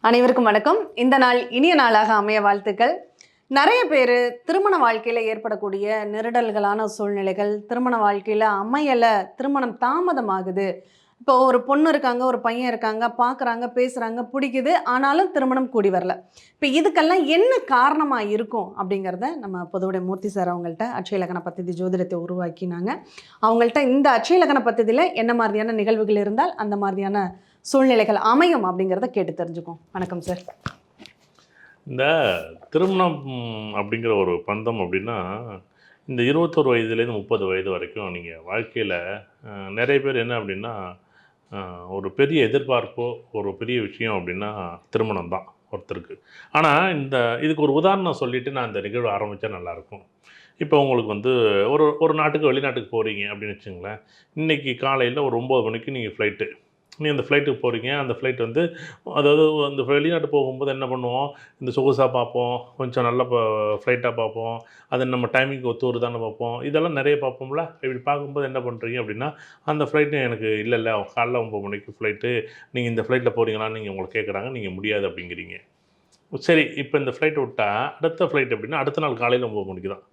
அனைவருக்கும் வணக்கம். இந்த நாள் இனிய நாளாக அமைய வாழ்த்துக்கள். நிறைய பேர் திருமண வாழ்க்கையில் ஏற்படக்கூடிய நெருடல்களான சூழ்நிலைகள் திருமண வாழ்க்கையில் அமையலை திருமணம் தாமதமாகுது. இப்போ ஒரு பொண்ணு இருக்காங்க ஒரு பையன் இருக்காங்க பார்க்குறாங்க பேசுகிறாங்க பிடிக்குது ஆனாலும் திருமணம் கூடி வரல. இப்போ இதுக்கெல்லாம் என்ன காரணமாக இருக்கும் அப்படிங்கிறத நம்ம பொதுவுடைய மூர்த்தி சார் அவங்கள்ட்ட அட்சயலக்கண பத்ததி ஜோதிடத்தை உருவாக்கினாங்க. அவங்கள்ட்ட இந்த அட்சயலக்கண பத்ததியில் என்ன மாதிரியான நிகழ்வுகள் இருந்தால் அந்த மாதிரியான சூழ்நிலைகள் அமையும் அப்படிங்கிறத கேட்டு தெரிஞ்சுக்கும் வணக்கம் சார். இந்த திருமணம் அப்படிங்கிற ஒரு பந்தம் அப்படின்னா இந்த இருபத்தொரு வயதுலேருந்து முப்பது வயது வரைக்கும் நீங்கள் வாழ்க்கையில் நிறைய பேர் என்ன அப்படின்னா ஒரு பெரிய எதிர்பார்ப்போ ஒரு பெரிய விஷயம் அப்படின்னா திருமணம் தான் ஒருத்தருக்கு. ஆனால் இந்த இதுக்கு ஒரு உதாரணம் சொல்லிவிட்டு நான் இந்த நிகழ்வு ஆரம்பித்தா நல்லாயிருக்கும். இப்போ உங்களுக்கு வந்து ஒரு ஒரு நாட்டுக்கு வெளிநாட்டுக்கு போகிறீங்க அப்படின்னு வச்சுங்களேன். இன்றைக்கி காலையில் ஒரு ஒம்பது மணிக்கு நீங்கள் ஃப்ளைட்டு நீ அந்த ஃப்ளைட்டுக்கு போகிறீங்க அந்த ஃப்ளைட் வந்து அதாவது அந்த வெளிநாட்டு போகும்போது என்ன பண்ணுவோம்? இந்த சொகுசாக பார்ப்போம். கொஞ்சம் நல்ல ஃப்ளைட்டாக பார்ப்போம். அது நம்ம டைமிங்க்கு ஒத்து வருதான்னு பார்ப்போம். இதெல்லாம் நிறைய பார்ப்போம்ல. இப்படி பார்க்கும்போது என்ன பண்ணுறீங்க அப்படின்னா அந்த ஃப்ளைட்டு எனக்கு இல்லை இல்லை காலைல ஒம்பது மணிக்கு ஃப்ளைட்டு நீங்கள் இந்த ஃப்ளைட்டில் போகிறீங்களான்னு நீங்கள் உங்களை கேட்குறாங்க நீங்கள் முடியாது அப்படிங்கிறீங்க. சரி இப்போ இந்த ஃப்ளைட் விட்டா அடுத்த ஃப்ளைட் அப்படின்னா அடுத்த நாள் காலையில் ஒம்பது மணிக்கு தான்.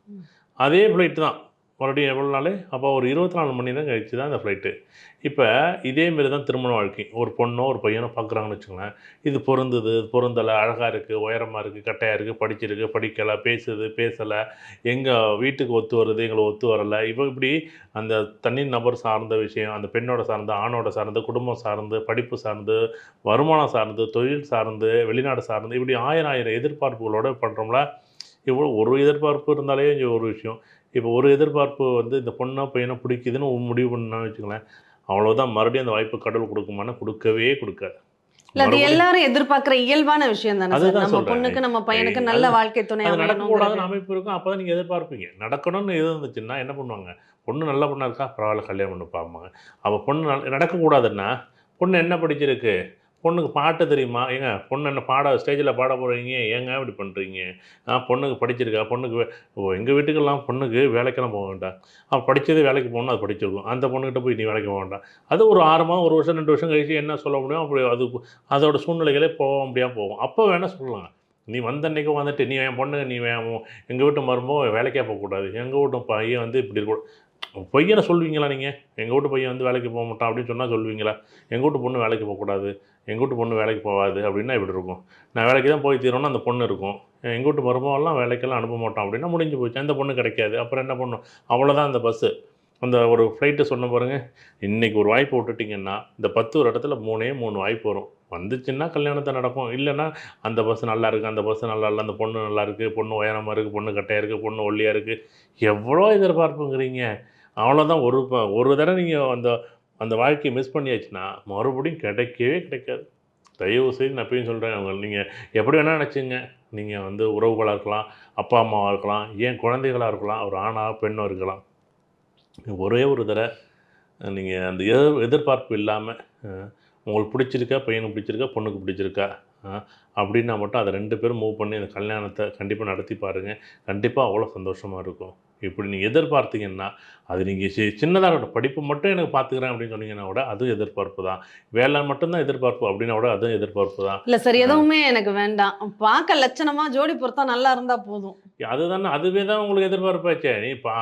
அதே ஃப்ளைட்டு தான். மறுபடியும் எவ்வளோ நாள்? அப்போ ஒரு இருபத்தி நாலு மணி நேரம் கழிச்சு தான் இந்த ஃப்ளைட்டு இப்போ இதேமாரி தான் திருமண வாழ்க்கை. ஒரு பொண்ணோ ஒரு பையனோ பார்க்குறாங்கன்னு வச்சுங்களேன் இது பொருந்துது பொருந்தலை அழகாக இருக்குது உயரமாக இருக்குது கட்டையாக இருக்குது படிச்சிருக்கு படிக்கலை பேசுது பேசலை எங்கள் வீட்டுக்கு ஒத்து வருது எங்களை ஒத்து வரலை. இப்போ இப்படி அந்த தனி நபர் சார்ந்த விஷயம் அந்த பெண்ணோட சார்ந்து ஆணோட சார்ந்து குடும்பம் சார்ந்து படிப்பு சார்ந்து வருமானம் சார்ந்து தொழில் சார்ந்து வெளிநாடு சார்ந்து இப்படி ஆயிரம் ஆயிரம் எதிர்பார்ப்புகளோட பண்ணுறோம்ல இவ்வளோ ஒரு எதிர்பார்ப்பு இருந்தாலே ஒரு விஷயம். இப்போ ஒரு எதிர்பார்ப்பு வந்து இந்த பொண்ணோ பையனோ பிடிக்குதுன்னு முடிவு பண்ணா வச்சுங்களேன் அவ்வளோதான் மறுபடியும் அந்த வாய்ப்பு கடவுள் கொடுக்குமானா கொடுக்கவே கொடுக்காது. இல்ல அது எல்லாரும் எதிர்பார்க்கிற இயல்பான விஷயம் தானே சார். நம்ம. பொண்ணுக்கு நம்ம பையனுக்கு நல்ல வாழ்க்கை துணை நடக்கக்கூடாதுன்னு. அமைப்பு இருக்கும் அப்போ தான் நீங்கள் எதிர்பார்ப்பீங்க. நடக்கணும்னு எது இருந்துச்சுன்னா என்ன பண்ணுவாங்க? பொண்ணு நல்ல பொண்ணா இருக்கா? பரவாயில்ல கல்யாணம் பண்ணி பார்ப்பாங்க அப்போ பொண்ணு நடக்கக்கூடாதுன்னா பொண்ணு என்ன படிச்சிருக்கு? பொண்ணுக்கு பாட்டு தெரியுமா? ஏங்க பொண்ணு என்ன பாட ஸ்டேஜில் பாட போகிறீங்க ஏங்க இப்படி பண்ணுறீங்க ஆ பொண்ணுக்கு படிச்சிருக்கா? பொண்ணுக்கு எங்கள் வீட்டுக்கெல்லாம் பொண்ணுக்கு வேலைக்கெல்லாம் போக வேண்டாம். அவன் படித்தது வேலைக்கு போகணும் அது படிச்சிருக்கும். அந்த பொண்ணுக்கிட்ட போய் நீ வேலைக்கு போக வேண்டாம். அது ஒரு ஆறு மாதம் ஒரு வருஷம் ரெண்டு வருஷம் கழிச்சு என்ன சொல்ல முடியும்? அப்படி அது அதோட சூழ்நிலைகளே போக முடியாமல் போகும். அப்போ வேணால் சொல்லலாம். நீ வந்த அன்னைக்கு வந்துட்டு நீ என் பொண்ணு நீ எங்கள் வீட்டு மருமோ வேலைக்கே போகக்கூடாது எங்கள் வீட்டு பையன் வந்து இப்படி இருக்க பொய்யனை சொல்லுவீங்களா நீங்கள் எங்கள் வீட்டு பையன் வந்து வேலைக்கு போக மாட்டான் அப்படின்னு சொன்னால் சொல்லுவீங்களா? எங்கள் வீட்டு பொண்ணு வேலைக்கு போகக்கூடாது எங்கள் வீட்டு பொண்ணு வேலைக்கு போகாது அப்படின்னா இப்படி இருக்கும். நான் வேலைக்கு தான் போய் தீரணும்னா அந்த பொண்ணு இருக்கும். எங்கள் வீட்டு மருமகெல்லாம் வேலைக்கெல்லாம் அனுப்ப மாட்டோம் அப்படின்னா முடிஞ்சு போச்சு. அந்த பொண்ணு கிடைக்காது. அப்புறம் என்ன பண்ணும்? அவ்வளோதான் அந்த பஸ்ஸு அந்த ஒரு ஃப்ளைட்டு சொன்ன பாருங்கள் இன்றைக்கி ஒரு வாய்ப்பு விட்டுட்டிங்கன்னா இந்த பத்து ஒரு இடத்துல மூணே மூணு வாய்ப்பு வரும். வந்துச்சுன்னா கல்யாணத்தை நடக்கும். இல்லைன்னா அந்த பஸ் நல்லா இருக்குது அந்த பஸ் நல்லா இல்லை அந்த பொண்ணு நல்லா இருக்குது பொண்ணு உயரமாக இருக்குது பொண்ணு கட்டையாக இருக்குது பொண்ணு ஒல்லியாக இருக்குது எவ்வளோ எதிர்பார்ப்புங்கிறீங்க? அவ்வளோதான் ஒரு ஒரு தடவை நீங்கள் அந்த அந்த வாழ்க்கையை மிஸ் பண்ணியாச்சுன்னா மறுபடியும் கிடைக்கவே கிடைக்காது. தயவு செய்து நான் எப்பயும் சொல்கிறேன் அவங்க நீங்கள் எப்படி வேணால் நினச்சிங்க. நீங்கள் வந்து உறவுகளாக இருக்கலாம் அப்பா அம்மாவாக இருக்கலாம் ஏன் குழந்தைகளாக இருக்கலாம் ஒரு ஆணாக பெண்ணோ இருக்கலாம். ஒரே ஒரு தடவை நீங்கள் அந்த எதிர் எதிர்பார்ப்பு இல்லாமல் உங்களுக்கு பிடிச்சிருக்கா பையனுக்கு பிடிச்சிருக்கா பொண்ணுக்கு பிடிச்சிருக்கா அப்படின்னா மட்டும் அதை ரெண்டு பேரும் மூவ் பண்ணி அந்த கல்யாணத்தை கண்டிப்பாக நடத்தி பாருங்கள் கண்டிப்பாக அவ்வளோ சந்தோஷமாக இருக்கும். இப்படி நீங்கள் எதிர்பார்த்தீங்கன்னா அது நீங்கள் சி சின்னதாக இருக்கட்டும். படிப்பு மட்டும் எனக்கு பார்த்துக்கிறேன் அப்படின்னு சொன்னீங்கன்னா கூட அதுவும் எதிர்பார்ப்பு தான். வேலை மட்டும்தான் எதிர்பார்ப்பு அப்படின்னா கூட அதுவும் எதிர்பார்ப்பு தான். இல்ல சார் எதுவுமே எனக்கு வேண்டாம். பார்க்க லட்சணமா ஜோடி பொருத்தம் நல்லா இருந்தா போதும். அதுதானே அதுவே தான் உங்களுக்கு எதிர்பார்ப்பாச்சே. நீ பா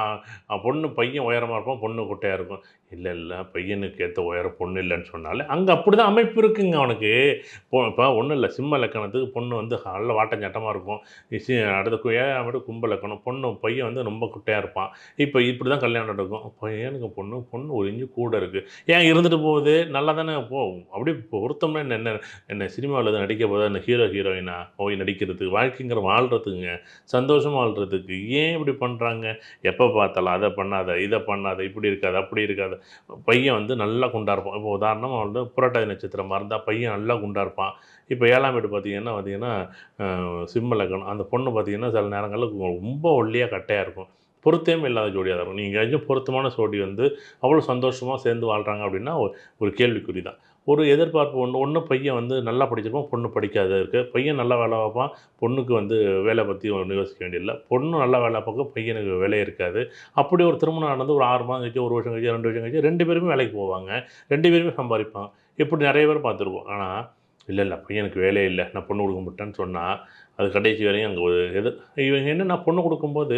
பொண்ணு பையன் உயரமாக இருப்பான் பொண்ணு குட்டையாக இருக்கும். இல்லை இல்லை பையனுக்கு ஏற்ற உயர பொண்ணு இல்லைன்னு சொன்னாலே அங்கே அப்படி தான் அமைப்பு இருக்குங்க அவனுக்கு. இப்போ ஒன்றும் இல்லை சிம்ம லக்கணத்துக்கு பொண்ணு வந்து நல்ல வாட்டம் சட்டமாக இருக்கும். அடுத்த கு- ஏழாம் வீடு கும்ப லக்கணம் பொண்ணு பையன் வந்து ரொம்ப குட்டையாக இருப்பான். இப்போ இப்படி தான் கல்யாணம் நடக்கும். பையனுக்கு பொண்ணு பொண்ணு ஒரு கூட இருக்குது ஏன் இருந்துட்டு போகுது? நல்லா தானே போகும் அப்படி பொருத்தம்னா என்ன என்ன என்ன சினிமாவில் எதுவும் நடிக்க போதா? என்ன ஹீரோ ஹீரோயினா போய் நடிக்கிறதுக்கு வாழ்க்கைங்கிற வாழ்கிறதுக்குங்க சந்தோஷமாக வாழ்கிறதுக்கு ஏன் இப்படி பண்ணுறாங்க எப்போ பார்த்தாலும் அதை பண்ணாத இதை பண்ணாத இப்படி இருக்காது அப்படி இருக்காது. பையன் வந்து நல்லா குண்டா இருப்பான். இப்போ உதாரணமாக வந்து புரட்டாதி நட்சத்திரமாக இருந்தால் பையன் நல்லா குண்டா இருப்பான். இப்போ ஏழாம் வீடு பார்த்தீங்கன்னா பார்த்தீங்கன்னா பார்த்தீங்கன்னா சிம்மலக்கணம் அந்த பொண்ணு பார்த்தீங்கன்னா சில நேரங்களில் ரொம்ப ஒல்லியாக கட்டையாக இருக்கும். பொருத்தமே இல்லாத ஜோடியாக தான் இருக்கும். நீங்கள் எங்கேயும் பொருத்தமான ஜோடி வந்து அவ்வளோ சந்தோஷமாக சேர்ந்து வாழ்கிறாங்க அப்படின்னா ஒரு- கேள்விக்குறி தான். ஒரு எதிர்பார்ப்பு ஒன்று ஒன்று பையன் வந்து நல்லா படிச்சிருப்பான் பொண்ணு படிக்காத இருக்குது பையன் நல்லா வேலை பார்ப்பான் பொண்ணுக்கு வந்து வேலை பற்றி ஒன்றும் யோசிக்க வேண்டியதில்லை. பொண்ணு நல்லா வேலை பார்க்க பையனுக்கு வேலை இருக்காது. அப்படி ஒரு திருமணம் நடந்து ஒரு ஆறு மாதம் கழிச்சு ஒரு வருஷம் கழிச்சு ரெண்டு வருஷம் கழிச்சு ரெண்டு பேருமே வேலைக்கு போவாங்க. ரெண்டு பேருமே சம்பாதிப்பாங்க. இப்படி நிறைய பேர் பார்த்துருப்போம். ஆனால் இல்லை இல்லை பையனுக்கு வேலையே இல்லை. நான் பொண்ணு கொடுக்க மாட்டேன்னு சொன்னால் அது கடைசி வரையும் அங்கே ஒரு எது இவங்க என்ன நான் பொண்ணு கொடுக்கும்போது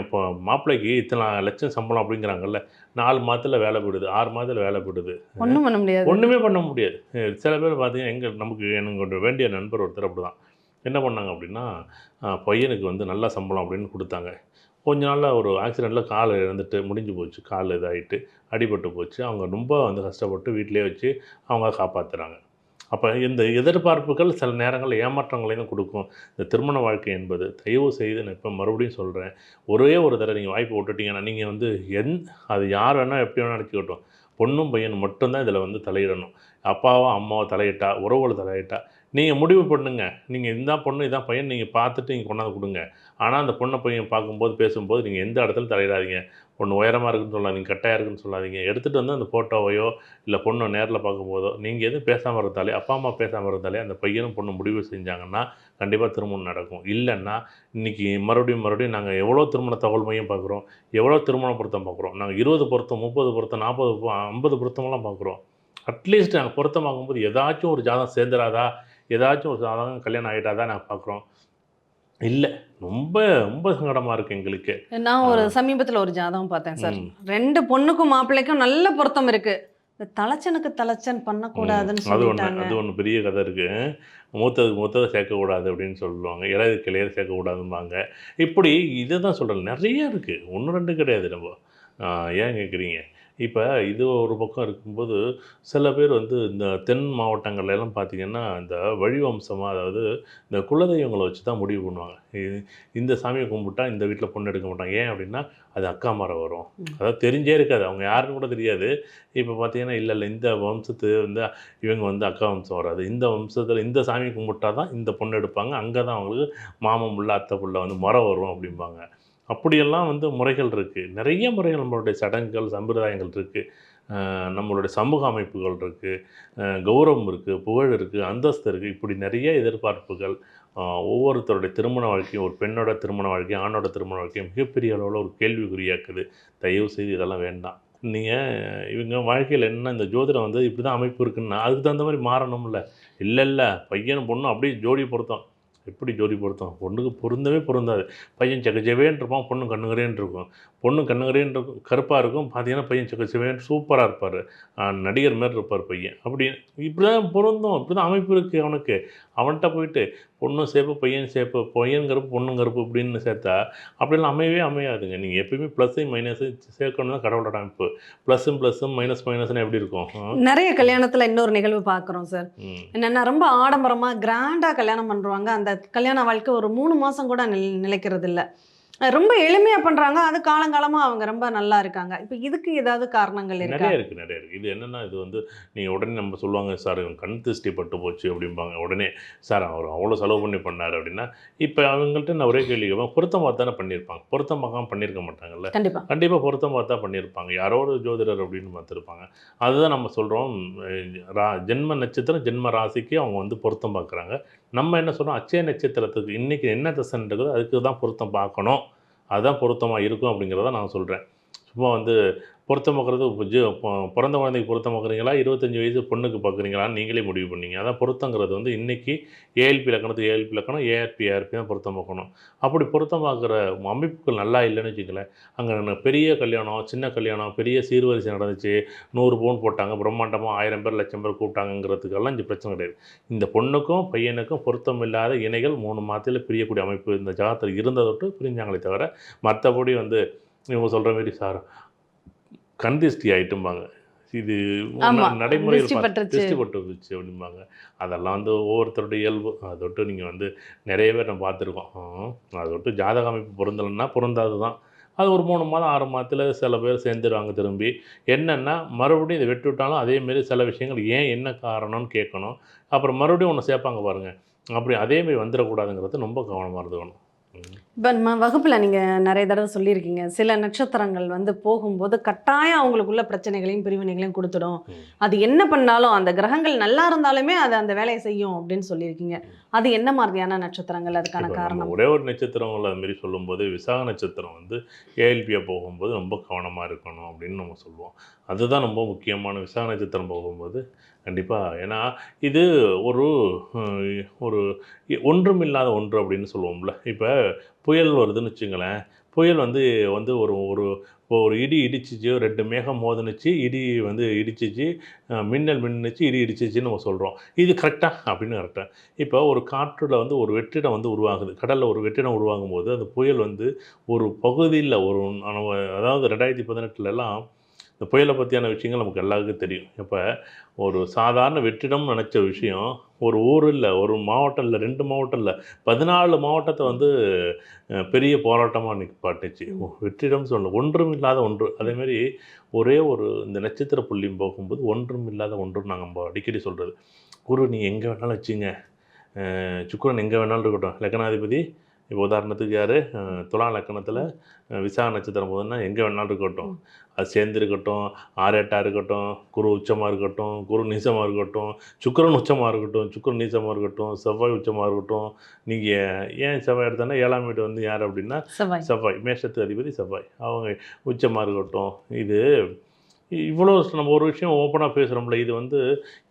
இப்போ மாப்பிள்ளைக்கு இத்தனை லட்சம் சம்பளம் அப்படிங்கிறாங்கல்ல நாலு மாதத்தில் வேலை போயிடுது ஆறு மாதத்தில் வேலை போயிடுது. ஒண்ணும் பண்ண முடியாது. ஒன்றுமே பண்ண முடியாது. சில பேர் பார்த்தீங்கன்னா எங்கள் நமக்கு எனக்கு வேண்டிய நண்பர் ஒருத்தர் அப்படி தான் என்ன பண்ணாங்க அப்படின்னா பையனுக்கு வந்து நல்ல சம்பளம் அப்படின்னு கொடுத்தாங்க. கொஞ்ச நாளில் ஒரு ஆக்சிடெண்ட்டில் கால் இழந்துட்டு முடிஞ்சு போச்சு. கால் இதாகிட்டு அடிபட்டு போச்சு. அவங்க ரொம்ப வந்து கஷ்டப்பட்டு வீட்டிலே வச்சு அவங்க காப்பாற்றுறாங்க அப்போ இந்த எதிர்பார்ப்புகள் சில நேரங்களில் ஏமாற்றங்களையும் கொடுக்கும். இந்த திருமண வாழ்க்கை என்பது தயவு செய்து நான் இப்போ மறுபடியும் சொல்கிறேன் ஒரே ஒரு தடவை நீங்கள் வாய்ப்பு விட்டுட்டீங்கன்னா நீங்கள் வந்து எந் அது யார் வேணால் எப்படி வேணால் நினச்சிக்கட்டும் பொண்ணும் பையனும் மட்டும்தான் இதில் வந்து தலையிடணும். அப்பாவோ அம்மாவோ தலையிட்டா உறவுகள் தலையிட்டா நீங்கள் முடிவு பண்ணுங்க. நீங்கள் இதான் பொண்ணு இதான் பையன் நீங்கள் பார்த்துட்டு நீங்கள் கொண்டாந்து கொடுங்க. ஆனால் அந்த பொண்ணை பையன் பார்க்கும்போது பேசும்போது நீங்கள் எந்த இடத்துல தலையிடாதீங்க. பொண்ணு உயரமாக இருக்குன்னு சொல்லாதீங்க கட்டாயாக இருக்குன்னு சொல்லாதீங்க. எடுத்துகிட்டு வந்து அந்த ஃபோட்டோவையோ இல்லை பொண்ணை நேரில் பார்க்கும்போதோ நீங்கள் எதுவும் பேசாமல் இருந்தாலே அப்பா அம்மா பேசாமல் இருந்தாலே அந்த பையனும் பொண்ணு முடிவு செஞ்சாங்கன்னா கண்டிப்பாக திருமணம் நடக்கும். இல்லைன்னா இன்றைக்கி மறுபடியும் மறுபடியும் நாங்கள் எவ்வளோ திருமண தகவல் மையம் பார்க்குறோம் எவ்வளோ திருமண பொருத்தம் பார்க்குறோம் நாங்கள் இருபது பொருத்தம் முப்பது பொருத்தம் நாற்பது ஐம்பது பொருத்தமெல்லாம் பார்க்குறோம். அட்லீஸ்ட் நாங்கள் பொருத்தம் பார்க்கும்போது ஏதாச்சும் ஒரு ஜாதகம் சேர்ந்துடாதா ஏதாச்சும் ஒரு ஜாதகம் கல்யாணம் ஆகிட்டாதான் நாங்கள் பார்க்குறோம். இல்லை. ரொம்ப ரொம்ப சங்கடமாக இருக்குது எங்களுக்கு. நான் ஒரு சமீபத்துல ஒரு ஜாதகம் பார்த்தேன் சார். ரெண்டு பொண்ணுக்கும் மாப்பிள்ளைக்கும் நல்ல பொருத்தம் இருக்கு. இந்த தலைச்சனுக்கு தலைச்சன் பண்ணக்கூடாதுன்னு அது ஒன்று அது ஒன்று பெரிய கதை இருக்குது மூத்ததுக்கு மூத்ததை சேர்க்கக்கூடாது அப்படின்னு சொல்லுவாங்க. இளையதுக்கு இளையர் சேர்க்கக்கூடாதும்பாங்க. இப்படி இதை தான் சொல்கிறேன் நிறைய இருக்குது ஒன்று ரெண்டு கிடையாது நம்ம. ஏன் கேட்குறீங்க இப்போ இது ஒரு பக்கம் இருக்கும்போது சில பேர் வந்து இந்த தென் மாவட்டங்கள்ல எல்லாம் பார்த்தீங்கன்னா இந்த வழிவம்சமாக அதாவது இந்த குலதெய்வங்களை வச்சு தான் முடிவு பண்ணுவாங்க. இந்த சாமியை கும்பிட்டா இந்த வீட்டில் பொண்ணு எடுக்க மாட்டாங்க. ஏன் அப்படின்னா அது அக்கா மரம் வரும். அதாவது தெரிஞ்சே இருக்காது. அவங்க யாருன்னு கூட தெரியாது. இப்போ பார்த்தீங்கன்னா இல்லை இல்லை இந்த வம்சத்து வந்து இவங்க வந்து அக்கா வம்சம் வராது. இந்த வம்சத்தில் இந்த சாமி கும்பிட்டா தான் இந்த பொண்ணு எடுப்பாங்க. அங்கே தான் அவங்களுக்கு மாமன் புள்ள அத்தை புள்ள வந்து மரம் வரும் அப்படிம்பாங்க. அப்படியெல்லாம் வந்து முறைகள் இருக்குது நிறைய முறைகள் நம்மளுடைய சடங்குகள் சம்பிரதாயங்கள் இருக்குது நம்மளுடைய சமூக அமைப்புகள் இருக்குது கௌரவம் இருக்குது புகழ் இருக்குது அந்தஸ்து இருக்குது இப்படி நிறைய எதிர்பார்ப்புகள் ஒவ்வொருத்தருடைய திருமண வாழ்க்கையும் ஒரு பெண்ணோட திருமண வாழ்க்கையும் ஆணோட திருமண வாழ்க்கையும் மிகப்பெரிய அளவில் ஒரு கேள்விக்குறியாக்குது. தயவு செய்து இதெல்லாம் வேண்டாம். நீங்கள் இவங்க வாழ்க்கையில் என்ன இந்த ஜோதிடம் வந்து இப்படி தான் அமைப்பு இருக்குன்னா அதுக்கு தகுந்த மாதிரி மாறணும்ல. இல்லை இல்லை பையனும் பொண்ணும் அப்படியே ஜோடி பொருத்தம். எப்படி ஜோடி பொருத்தம்? பொண்ணுக்கு பொருந்தவே பொருந்தாது. பையன் செக்கச்செவேன்னு இருப்பான் பொண்ணு கண்ணுகரேன்னு இருக்கும் பொண்ணு கண்ணுகரேன்னு இருக்கும் கருப்பாக இருக்கும் பார்த்தீங்கன்னா பையன் செக்கச்செவேன்னு சூப்பராக இருப்பார். நடிகர் மாதிரி இருப்பார் பையன். அப்படி இப்படி தான் பொருந்தும். இப்படி தான் அமைப்பு இருக்குது அவனுக்கு. அவன்கிட்ட போயிட்டு பொண்ணும் சேப்பு பையன் சேப்பு பையன் கருப்பு பொண்ணும் கருப்பு அப்படின்னு சேர்த்தா அப்படிலாம் அமையவே அமையாதுங்க. நீங்கள் எப்பயுமே ப்ளஸ்ஸையும் மைனஸையும் சேர்க்கணும் தான் கடவுளோட அமைப்பு. ப்ளஸ்ஸும் ப்ளஸ்ஸும் மைனஸ் மைனஸ்னு எப்படி இருக்கும்? நிறைய கல்யாணத்துல இன்னொரு நிகழ்வு பார்க்குறோம் சார் என்னென்னா ரொம்ப ஆடம்பரமா கிராண்டா கல்யாணம் பண்றாங்க அந்த கல்யாண வாழ்க்கை ஒரு மூணு மாசம் கூட நில் நிலைக்கிறது இல்ல ரொம்ப எளிமையா பண்றாங்க. அது காலங்காலமா அவங்க ரொம்ப நல்லா இருக்காங்க. இப்போ இதுக்கு ஏதாவது காரணங்கள் இருக்கா? நிறைய இருக்குது நிறைய இருக்குது இது என்னென்னா இது வந்து நீங்கள் உடனே நம்ம சொல்லுவாங்க சார் கண் திருஷ்டி பட்டு போச்சு அப்படிம்பாங்க. உடனே சார் அவர் அவ்வளோ செலவு பண்ணி பண்ணார் அப்படின்னா இப்போ அவங்கள்ட்ட நான் ஒரே கேள்வி கேட்பேன். பொருத்தம் பார்த்து தானே பண்ணியிருப்பாங்க. பொருத்தம் பார்க்காம பண்ணியிருக்க மாட்டாங்கல்ல? கண்டிப்பா. கண்டிப்பாக பொருத்தம் பார்த்தா பண்ணியிருப்பாங்க. யாரோ ஒரு ஜோதிடர் அப்படின்னு பார்த்துருப்பாங்க. அதுதான் நம்ம சொல்கிறோம் ரா ஜென்ம நட்சத்திரம் ஜென்ம ராசிக்கு அவங்க வந்து பொருத்தம் பார்க்குறாங்க. நம்ம என்ன சொல்கிறோம் அச்சய நட்சத்திரத்துக்கு இன்றைக்கி என்ன தசை இருக்குதோ அதுக்கு தான் பொருத்தம் பார்க்கணும். அதுதான் பொருத்தமாக இருக்கும் அப்படிங்கிறத நான் சொல்கிறேன் சும்மா வந்து பொருத்தமாக்குறது இப்போ பிறந்த குழந்தைக்கு பொருத்தமாக்குறீங்களா? இருபத்தஞ்சி வயசு பொண்ணுக்கு பார்க்குறீங்களான்னு நீங்களே முடிவு பண்ணீங்க. அதான் பொருத்தங்கிறது வந்து இன்றைக்கி ஏஎல்பி இலக்கணத்துக்கு ஏஎல்பி இலக்கணம் ஏஆர்பி ஏஆர்பி தான் பொருத்தமாக்கணும். அப்படி பொருத்தமாக்குற பார்க்குற அமைப்புகள் நல்லா இல்லைன்னு வச்சுக்கலேன் அங்கே பெரிய கல்யாணம் சின்ன கல்யாணம் பெரிய சீர்வரிசை நடந்துச்சு நூறு பவுன் போட்டாங்க பிரம்மாண்டமாக ஆயிரம் பேர் லட்சம் பேர் கூப்பிட்டாங்கிறதுக்கெல்லாம் இங்கே பிரச்சனை கிடையாது. இந்த பொண்ணுக்கும் பையனுக்கும் பொருத்தம் இல்லாத இணைகள் மூணு மாதத்தில் பிரியக்கூடிய அமைப்பு இந்த ஜாதகத்தில் இருந்ததை பிரிஞ்சாங்களே தவிர மற்றபடி வந்து இவங்க சொல்கிற மாதிரி சார் கண் திருஷ்டி ஆயிட்டும்பாங்க இது ஆமா, நடைமுறையில் திருஷ்டி பார்த்து- பட்டுருச்சு. திருஷ்டி பட்டுருச்சு அப்படிம்பாங்க. அதெல்லாம் வந்து ஒவ்வொருத்தருடைய இயல்பு. அதை விட்டு நீங்கள் வந்து நிறைய பேர் நம்ம பார்த்துருக்கோம் அதை விட்டு ஜாதக அமைப்பு பொருந்தலைன்னா பொருந்தாது தான் அது ஒரு மூணு மாதம் ஆறு மாதத்தில் சில பேர் சேர்ந்துருவாங்க திரும்பி. என்னென்னா மறுபடியும் இதை வெட்டி விட்டாலும் அதேமாரி சில விஷயங்கள் ஏன் என்ன காரணம்னு கேட்கணும். அப்புறம் மறுபடியும் ஒன்று சேர்ப்பாங்க பாருங்கள் அப்படி அதேமாரி வந்துடக்கூடாதுங்கிறது ரொம்ப கவனமாக இருந்துக்கணும். இப்போ நம்ம வகுப்பில் நீங்கள் நிறைய தடவை சொல்லியிருக்கீங்க. சில நட்சத்திரங்கள் வந்து போகும்போது கட்டாயம் அவங்களுக்குள்ள பிரச்சனைகளையும் பிரிவினைகளையும் கொடுத்துடும். அது என்ன பண்ணாலும் அந்த கிரகங்கள் நல்லா இருந்தாலுமே அது அந்த வேலையை செய்யும் அப்படின்னு சொல்லியிருக்கீங்க. அது என்ன மாதிரியான நட்சத்திரங்கள் அதுக்கான காரணம்? ஒரே ஒரு நட்சத்திரங்கள் அது மாதிரி சொல்லும்போது விசாக நட்சத்திரம் வந்து ஏஎல்பியை போகும்போது ரொம்ப கவனமாக இருக்கணும் அப்படின்னு நம்ம சொல்லுவோம். அதுதான் ரொம்ப முக்கியமான விசாக நட்சத்திரம் போகும்போது கண்டிப்பாக ஏன்னா இது ஒரு ஒரு ஒன்றுமில்லாத ஒன்று அப்படின்னு சொல்லுவோம்ல. இப்போ புயல் வருதுன்னு வச்சுங்களேன் புயல் வந்து வந்து ஒரு ஒரு ஒரு இடி இடிச்சிச்சு ரெண்டு மேகம் மோதுனுச்சு இடி வந்து இடிச்சிச்சு மின்னல் மின்னுச்சு இடி இடிச்சிச்சுன்னு நம்ம சொல்கிறோம் இது கரெக்டாக அப்படின்னு கரெக்டாக இப்போ ஒரு காற்றில் வந்து ஒரு வெற்றிடம் வந்து உருவாகுது. கடலில் ஒரு வெற்றிடம் உருவாகும் போது அந்த புயல் வந்து ஒரு பகுதியில் ஒரு நம்ம- அதாவது ரெண்டாயிரத்தி பதினெட்டுலலாம் இந்த புயலை பற்றியான விஷயங்கள் நமக்கு எல்லாருக்கும் தெரியும். இப்போ ஒரு சாதாரண வெற்றிடம் நினச்ச விஷயம் ஒரு ஊர் இல்லை ஒரு மாவட்டம் இல்லை ரெண்டு மாவட்டம் இல்லை பதினாலு மாவட்டத்தை வந்து பெரிய போராட்டமாக நிற்பாட்டுச்சு வெற்றிடம் சொல்ல ஒன்றும் இல்லாத ஒன்று. அதேமாரி ஒரே ஒரு இந்த நட்சத்திர புள்ளியும் போகும்போது ஒன்றும் இல்லாத ஒன்று நாங்கள் நம்ம அடிக்கடி சொல்கிறது குரு நீ எங்கே வேணாலும் வச்சுங்க. சுக்கரன் சுக்கிரன் எங்கே வேணாலும் இருக்கட்டும். லக்னாதிபதி இப்போ உதாரணத்துக்கு யார்? துலா லக்கணத்தில் விசாக நட்சத்திரம் போதுன்னா எங்கே வேணாலும் இருக்கட்டும். அது சேர்ந்து இருக்கட்டும். ஆரேட்டாக இருக்கட்டும். குரு உச்சமாக இருக்கட்டும். குரு நீச்சமாக இருக்கட்டும். சுக்கிரன் உச்சமாக இருக்கட்டும். சுக்கிரன் நீச்சமாக இருக்கட்டும். செவ்வாய் உச்சமாக இருக்கட்டும். நீங்கள் ஏன் செவ்வாய் எடுத்தோன்னா ஏழாம் வீடு வந்து யார் அப்படின்னா? செவ்வாய். செவ்வாய். மேஷத்து அதிபதி செவ்வாய். அவங்க உச்சமாக இருக்கட்டும். இது இவ்வளோ நம்ம ஒரு விஷயம் ஓப்பனாக பேசுகிறோம்ல இது வந்து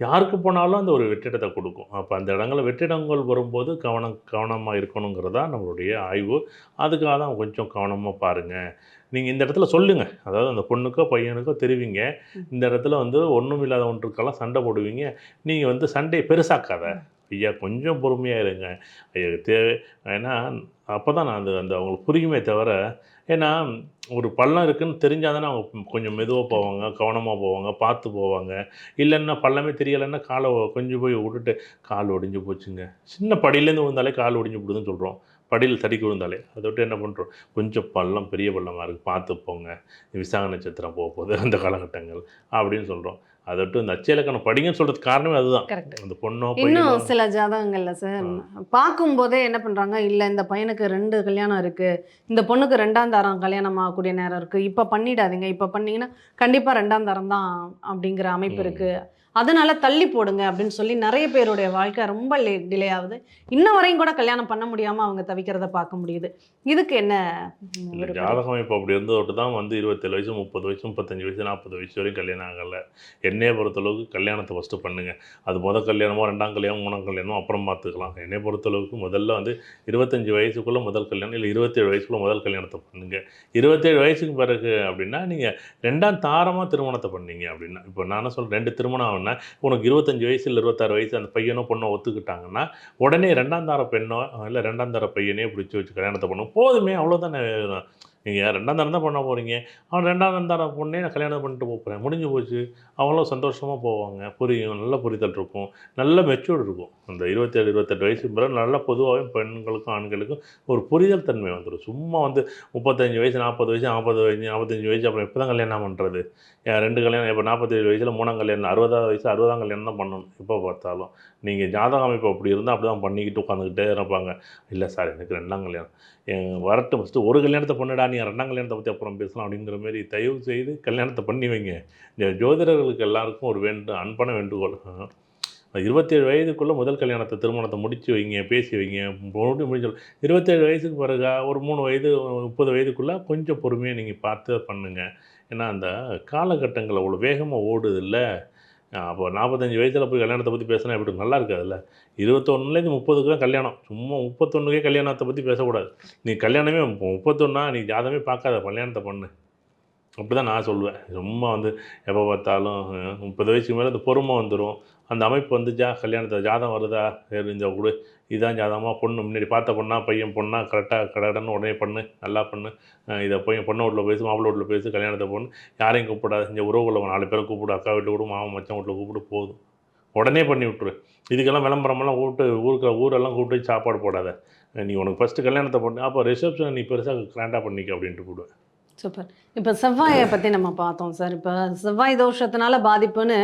யாருக்கு போனாலும் அந்த ஒரு வெற்றிடத்தை கொடுக்கும். அப்போ அந்த இடங்களில் வெற்றிடங்கள் வரும்போது கவனம் கவனமாக இருக்கணுங்கிறதா நம்மளுடைய ஆய்வு. அதுக்காக தான் கொஞ்சம் கவனமாக பாருங்கள் நீங்கள் இந்த இடத்துல சொல்லுங்கள் அதாவது அந்த பொண்ணுக்கோ பையனுக்கோ தெரிவிங்க. இந்த இடத்துல வந்து ஒன்றும் இல்லாத ஒன்றுக்கெல்லாம் சண்டை போடுவீங்க. நீங்கள் வந்து சண்டையை பெருசாக்காத. ஐயா கொஞ்சம் பொறுமையாக இருங்க. ஐயா தேவை ஏன்னா அப்போ தான் நான் அது அந்த அவங்களுக்கு புரியுமே தவிர ஏன்னா ஒரு பள்ளம் இருக்குதுன்னு தெரிஞ்சால் தானே அவங்க கொஞ்சம் மெதுவாக போவாங்க கவனமாக போவாங்க பார்த்து போவாங்க. இல்லைன்னா பள்ளமே தெரியலைன்னா காலை கொஞ்சம் போய் விட்டுட்டு கால் ஒடிஞ்சு போச்சுங்க. சின்ன படியிலேருந்து விழுந்தாலே கால் ஒடிஞ்சு போடுதுன்னு சொல்கிறோம் படியில் தடிக்கு விழுந்தாலே அதை விட்டு என்ன பண்ணுறோம் கொஞ்சம் பள்ளம் பெரிய பள்ளமாக இருக்குது பார்த்து போங்க. விசாக நட்சத்திரம் போக போகுது அந்த காலகட்டங்கள் அப்படின்னு சொல்கிறோம் அதை விட்டு இந்த அச்சலக்கணம் படிங்கன்னு சொல்கிறதுக்கு காரணமே அதுதான். அந்த பொண்ணோ இன்னும் சில ஜாதகங்கள்ல சார் பார்க்கும்போதே என்ன பண்றாங்க? இல்ல இந்த பையனுக்கு ரெண்டு கல்யாணம் இருக்கு. இந்த பொண்ணுக்கு ரெண்டாம் தரம் கல்யாணம் ஆகக்கூடிய நேரம் இருக்கு. இப்ப பண்ணிடாதீங்க. இப்ப பண்ணீங்கன்னா கண்டிப்பா ரெண்டாம் தரம் தான் அப்படிங்கிற அமைப்பு ம். அதனால தள்ளி போடுங்க அப்படின்னு சொல்லி நிறைய பேருடைய வாழ்க்கை ரொம்ப டிலே ஆகுது. இன்ன வரையும் கூட கல்யாணம் பண்ண முடியாம அவங்க தவிக்கிறத பார்க்க முடியுது. இதுக்கு என்ன ஜாதகம் இப்போ அப்படி இருந்ததோட்டு தான் வந்து இருபத்தேழு வயசு முப்பது வயசு முப்பத்தஞ்சு வயசு நாற்பது வயசு வரையும் கல்யாணம் ஆகலை. என்னையை பொறுத்தளவுக்கு கல்யாணத்தை ஃபஸ்ட்டு பண்ணுங்கள் அது முத கல்யாணமோ ரெண்டாம் கல்யாணம் மூணாம் கல்யாணமோ அப்புறம் பார்த்துக்கலாம். என்னை பொறுத்தளவுக்கு முதல்ல வந்து இருபத்தஞ்சு வயசுக்குள்ளே முதல் கல்யாணம் இல்லை இருபத்தேழு வயசுக்குள்ளே முதல் கல்யாணத்தை பண்ணுங்கள் இருபத்தேழு வயசுக்கு பிறகு அப்படின்னா நீங்கள் ரெண்டாம் தாரமாக திருமணத்தை பண்ணீங்க அப்படின்னா இப்போ நான் சொல்கிறேன் ரெண்டு திருமணம் ஆகுனா உனக்கு இருபத்தஞ்சு வயசு இல்லை இருபத்தாறு வயசு அந்த பையனோ பொண்ணோ ஒத்துக்கிட்டாங்கன்னா உடனே ரெண்டாம் தார பெண்ணோ இல்லை ரெண்டாம் தார பிடிச்சி வச்சு கல்யாணத்தை பண்ணும். போதுமே அவ்வளோதானே நீங்கள் ரெண்டாம் தரம் தான் பண்ண போகிறீங்க அவன் ரெண்டாம் தரம் பொண்ணே நான் கல்யாணம் பண்ணிட்டு போகிறேன் முடிஞ்சு போச்சு. அவங்களும் சந்தோஷமாக போவாங்க. புரியும். நல்ல புரிதல் இருக்கும். நல்ல மெச்சூர்டு இருக்கும். அந்த இருபத்தேழு இருபத்தெட்டு வயசு பிறகு நல்லா பொதுவாகவே பெண்களுக்கும் ஆண்களுக்கும் ஒரு புரிதல் தன்மை வந்துடும் சும்மா வந்து முப்பத்தஞ்சு வயசு நாற்பது வயசு நாற்பது வயசு நாற்பத்தஞ்சு வயசு அப்புறம் இப்போ தான் கல்யாணம் பண்ணுறது ஏன் ரெண்டு கல்யாணம் இப்போ நாற்பத்தேழு வயசில் மூணாம் கல்யாணம் அறுபதாவது வயசு அறுபதாம் கல்யாணம் தான் பண்ணணும். எப்போ பார்த்தாலும். நீங்கள் ஜாதக அமைப்பு அப்படி இருந்தால் அப்படி தான் பண்ணிக்கிட்டு உட்காந்துக்கிட்டே இருப்பாங்க. இல்லை சார் எனக்கு ரெண்டாம் கல்யாணம். வரட்டும் ஃபஸ்ட்டு ஒரு கல்யாணத்தை பண்ணுடா நீ ரெண்டாம் கல்யாணத்தை பற்றி அப்புறம் பேசலாம் அப்படிங்கிற மாதிரி தயவு செய்து கல்யாணத்தை பண்ணி வைங்க. இந்த ஜோதிடர்களுக்கு எல்லாருக்கும் ஒரு வேண்டு அன்பான வேண்டுகோள். இருபத்தேழு வயதுக்குள்ளே முதல் கல்யாணத்தை திருமணத்தை முடித்து வைங்க பேசி வைங்க. முடி முடிஞ்சு இருபத்தேழு வயசுக்கு பிறகு ஒரு மூணு வயது முப்பது வயதுக்குள்ளே கொஞ்சம் பொறுமையாக நீங்கள் பார்த்து பண்ணுங்கள் ஏன்னா அந்த காலகட்டங்கள் அவ்வளோ வேகமாக ஓடுது இல்லை அப்போ நாற்பத்தஞ்சு வயசில் போய் கல்யாணத்தை பற்றி பேசினா எப்படி நல்லா இருக்காதுல்ல? இருபத்தொன்னுலேருந்து முப்பதுக்கு தான் கல்யாணம். சும்மா முப்பத்தொன்னுக்கே கல்யாணத்தை பற்றி பேசக்கூடாது. நீ கல்யாணமே முப்பத்தொன்னா நீ ஜாதமே பார்க்காத கல்யாணத்தை பண்ணு. அப்படி தான் நான் சொல்லுவேன் சும்மா வந்து எப்போ பார்த்தாலும் முப்பது வயசுக்கு மேலே அந்த பொறுமை வந்துடும் அந்த அமைப்பு வந்துச்சா? கல்யாணத்தை ஜாதம் வருதா? சரி இந்த கொடு இதான் ஜாதகமாக பொண்ணு முன்னாடி பார்த்த பொண்ணா பையன் பொண்ணா கரெக்டாக கடன்னு உடனே பண்ணு நல்லா பண்ணு. இதை பையன் பொண்ணு வீட்டில் பேசு மாப்பிள்ளை வீட்டில் பேசு கல்யாணத்தை பொண்ணு. யாரையும் கூப்பிடாது இந்த உறவுகளை நாலு பேரை கூப்பிடு அக்கா வீட்டில் கூப்பிடு மாமா மச்சன் வீட்டில் கூப்பிடு போதும். உடனே பண்ணி விட்ரு இதுக்கெல்லாம் விளம்பரமெல்லாம் கூப்பிட்டு ஊருக்கு ஊரெல்லாம் கூப்பிட்டு சாப்பாடு போடாத. நீ உனக்கு ஃபஸ்ட்டு கல்யாணத்தை பண்ணு அப்போ ரிசப்ஷன் நீ பெருசாக கிராண்டாக பண்ணிக்க அப்படின்ட்டு போடுவேன் சூப்பர். இப்போ செவ்வாயை பற்றி நம்ம பார்த்தோம் சார். இப்போ செவ்வாய் தோஷத்தினால பாதிப்புன்னு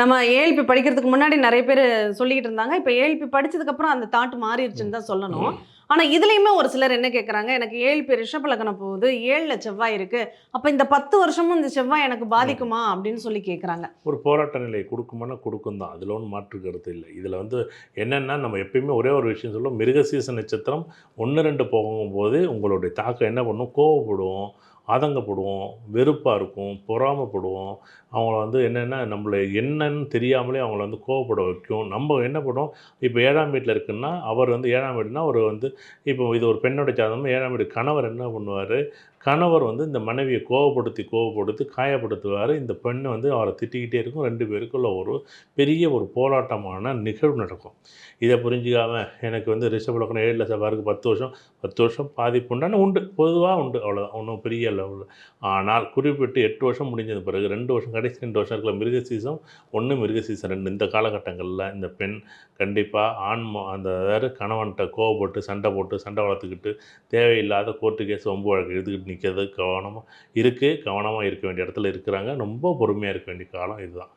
நம்ம ஏஎல்பி படிக்கிறதுக்கு முன்னாடி நிறைய பேர் சொல்லிக்கிட்டு இருந்தாங்க. இப்போ ஏஎல்பி படிச்சதுக்கப்புறம் அந்த தாட் மாறிடுச்சுன்னு தான் சொல்லணும். ஆனால் இதுலேயுமே ஒரு சிலர் என்ன கேட்குறாங்க எனக்கு ஏழு பேர் ரிஷபலக்கணம் போகுது ஏழில் செவ்வாய் இருக்கு அப்போ இந்த பத்து வருஷமும் இந்த செவ்வாய் எனக்கு பாதிக்குமா? அப்படின்னு சொல்லி கேட்குறாங்க ஒரு போராட்ட நிலை கொடுக்குமானா கொடுக்கும் தான் அதில் ஒன்றும் மாற்று கருத்து இல்லை. இதில் வந்து என்னென்னா நம்ம எப்பயுமே ஒரே ஒரு விஷயம் சொல்லுவோம் மிருகசீச நட்சத்திரம் ஒன்று ரெண்டு போகும்போது உங்களுடைய தாக்கம் என்ன பண்ணும்? கோவப்படுவோம். ஆதங்கப்படுவோம் வெறுப்பாக இருக்கும் பொறாமைப்படுவோம். அவங்கள வந்து என்னென்னா நம்மளை என்னன்னு தெரியாமலே அவங்கள வந்து கோவப்பட வைக்கும். நம்ம என்ன பண்ணுவோம்? இப்போ ஏழாம் வீட்டில் இருக்குன்னா அவர் வந்து ஏழாம் வீடுனா அவர் வந்து இப்போ இது ஒரு பெண்ணோட ஜாதகம் ஏழாம் வீடு கணவர் என்ன பண்ணுவார்? கணவர் வந்து இந்த மனைவியை கோவப்படுத்தி கோவப்படுத்தி காயப்படுத்துவார். இந்த பெண்ணு வந்து அவரை திட்டிக்கிட்டே இருக்கும். ரெண்டு பேருக்குள்ள ஒரு பெரிய ஒரு போராட்டமான நிகழ்வு நடக்கும். இதை புரிஞ்சுக்காம எனக்கு வந்து ரிஷபலக்கணம் லட்சம் செவ்வாய்க்கு பத்து வருஷம். பத்து வருஷம் பாதிப்பு உண்டான உண்டு. பொதுவாக உண்டு. அவ்வளோதான் ஒன்றும் பெரிய லெவலில். ஆனால் குறிப்பிட்டு எட்டு வருஷம் முடிஞ்சது பிறகு ரெண்டு வருஷம் கடைசி ரெண்டு வருஷம் இருக்கிற மிருக சீசன் ஒன்று மிருக சீசன் ரெண்டு. இந்த காலகட்டங்களில் இந்த பெண் கண்டிப்பாக ஆண் அந்த அதாவது கணவன்கிட்ட கோவப்பட்டு சண்டை போட்டு சண்டை வளர்த்துக்கிட்டு தேவையில்லாத கோர்ட்டு கேஸ் ஒம்பு வழக்கு எழுதுக்கிட்டு நிற்கிறது கவனமாக இருக்குது கவனமாக இருக்க வேண்டிய இடத்துல இருக்கிறாங்க. ரொம்ப பொறுமையாக இருக்க வேண்டிய காலம் இதுதான்.